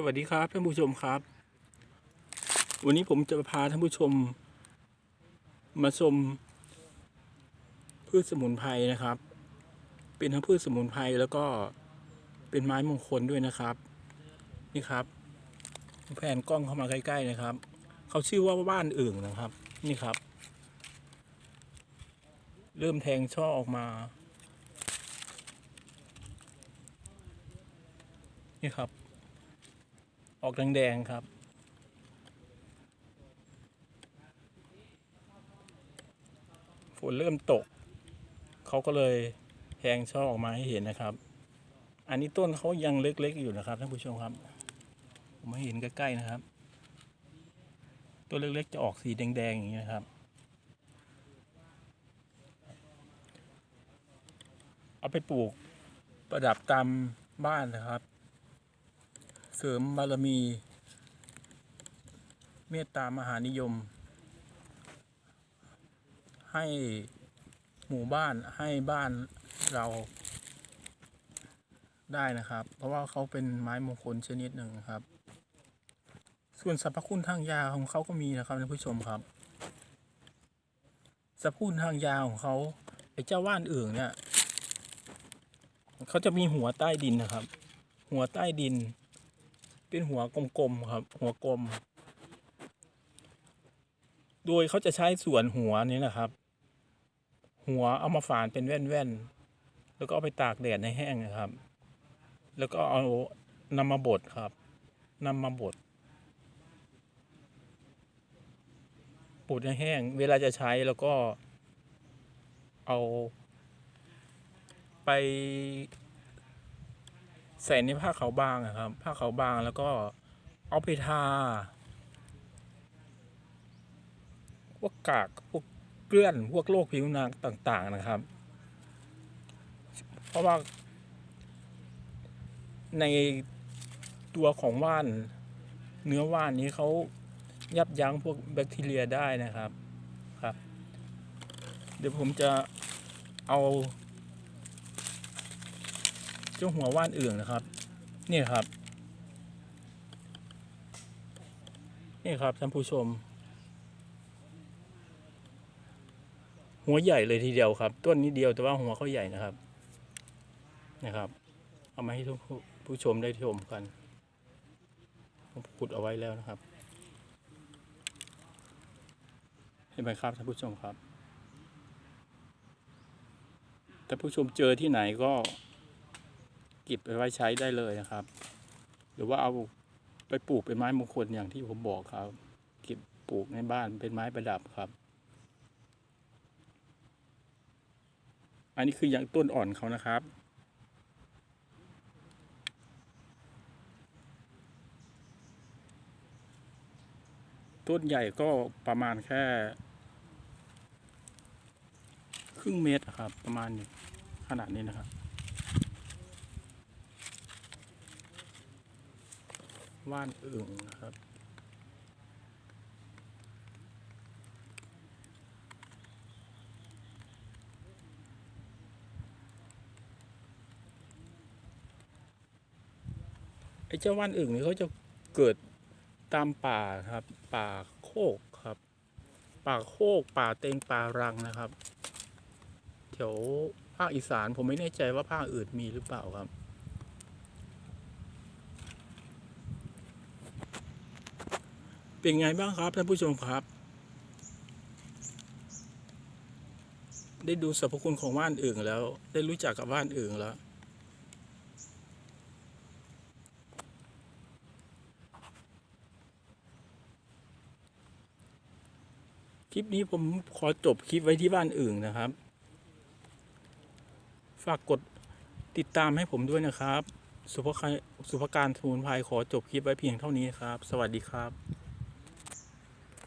สวัสดีครับท่านผู้ชมครับ วันนี้ผมจะพาท่านผู้ชม มาชม พืชสมุนไพรนะครับ เป็นทั้งพืชสมุนไพรแล้วก็เป็นไม้มงคลด้วยนะครับ นี่ครับแผนกล้องเข้ามาใกล้ๆนะครับ เขาชื่อว่าว่านอึ่งนะครับ นี่ครับ เริ่มแทงช่อออกมา นี่ครับ ออกแดงๆครับ ฝนเริ่มตก เขาก็เลยแทงช่อออกมาให้เห็นนะครับ อันนี้ต้นเขายังเล็กๆอยู่นะครับท่านผู้ชมครับ ผมให้เห็นใกล้ๆนะครับต้นเล็กๆจะออกสีแดงๆอย่างนี้นะครับ เอาไปปลูกประดับตามบ้านนะครับ เสริมบารมี เมตตามหานิยม ให้หมู่บ้านให้บ้านเราได้นะครับ เพราะว่าเขาเป็นไม้มงคลชนิดหนึ่งครับ ส่วนสรรพคุณทางยาของเขาก็มีนะครับท่านผู้ชมครับสรรพคุณทางยาของเขาไอ้เจ้าว่านอื่นเนี่ยเขาจะมีหัวใต้ดินนะครับ หัวใต้ดิน เป็นหัวกลมๆครับ หัวกลม โดยเขาจะใช้ส่วนหัวนี้นะครับ หัวเอามาฝานเป็นแว่นๆแล้วก็เอาไปตากแดดในแห้งนะครับ แล้วก็เอานำมาบดครับนำมาบดบดในแห้ง เวลาจะใช้แล้วก็เอาไป ใส่ในผ้าขาวบางอะครับ ผ้าขาวบางแล้วก็เอาไปทาพวกกากพวกเกลื่อนพวกโรคผิวหนังต่าง ๆ นะครับ เพราะว่า ในตัวของว่าน เนื้อว่านนี้เขายับยั้งพวกแบคทีเรียได้นะครับครับ เดี๋ยวผมจะเอา เจ้าหัวว่านเอื่นนะครับ นี่ครับ นี่ครับท่านผู้ชม หัวใหญ่เลยทีเดียวครับ ต้นนี้เดียวแต่ว่าหัวเขาใหญ่นะครับ นะครับ เอามาให้ทุกผู้ชมได้ชมกันผมขุดเอาไว้แล้วนะครับ เห็นไหมครับท่านผู้ชมครับถ้าผู้ชมเจอที่ไหนก็ เก็บไปไว้ใช้ได้เลยนะครับ หรือว่าเอาไปปลูกเป็นไม้มงคลอย่างที่ผมบอกครับ เก็บปลูกในบ้านเป็นไม้ประดับครับ อันนี้คืออย่างต้นอ่อนเขานะครับต้นใหญ่ก็ประมาณแค่ ครึ่งเมตรครับ ประมาณขนาดนี้นะครับ ว่านอึ่งนะครับ ไอ้เจ้าว่านอึ่งนี่เขาจะเกิดตามป่าครับ ป่าโคกครับ ป่าโคกป่าเต็งป่ารังนะครับแถวภาคอีสานผมไม่แน่ใจว่าภาคอื่นมีหรือเปล่าครับ เป็นไงบ้างครับท่านผู้ชมครับ ได้ดูสรรพคุณของว่านอื่นแล้ว ได้รู้จักกับว่านอื่นแล้ว คลิปนี้ผมขอจบคลิปไว้ที่บ้านอื่นนะครับ ฝากกดติดตามให้ผมด้วยนะครับ สุภการสุภการสมุนไพรขอจบคลิปไว้เพียงเท่านี้ครับ สวัสดีครับ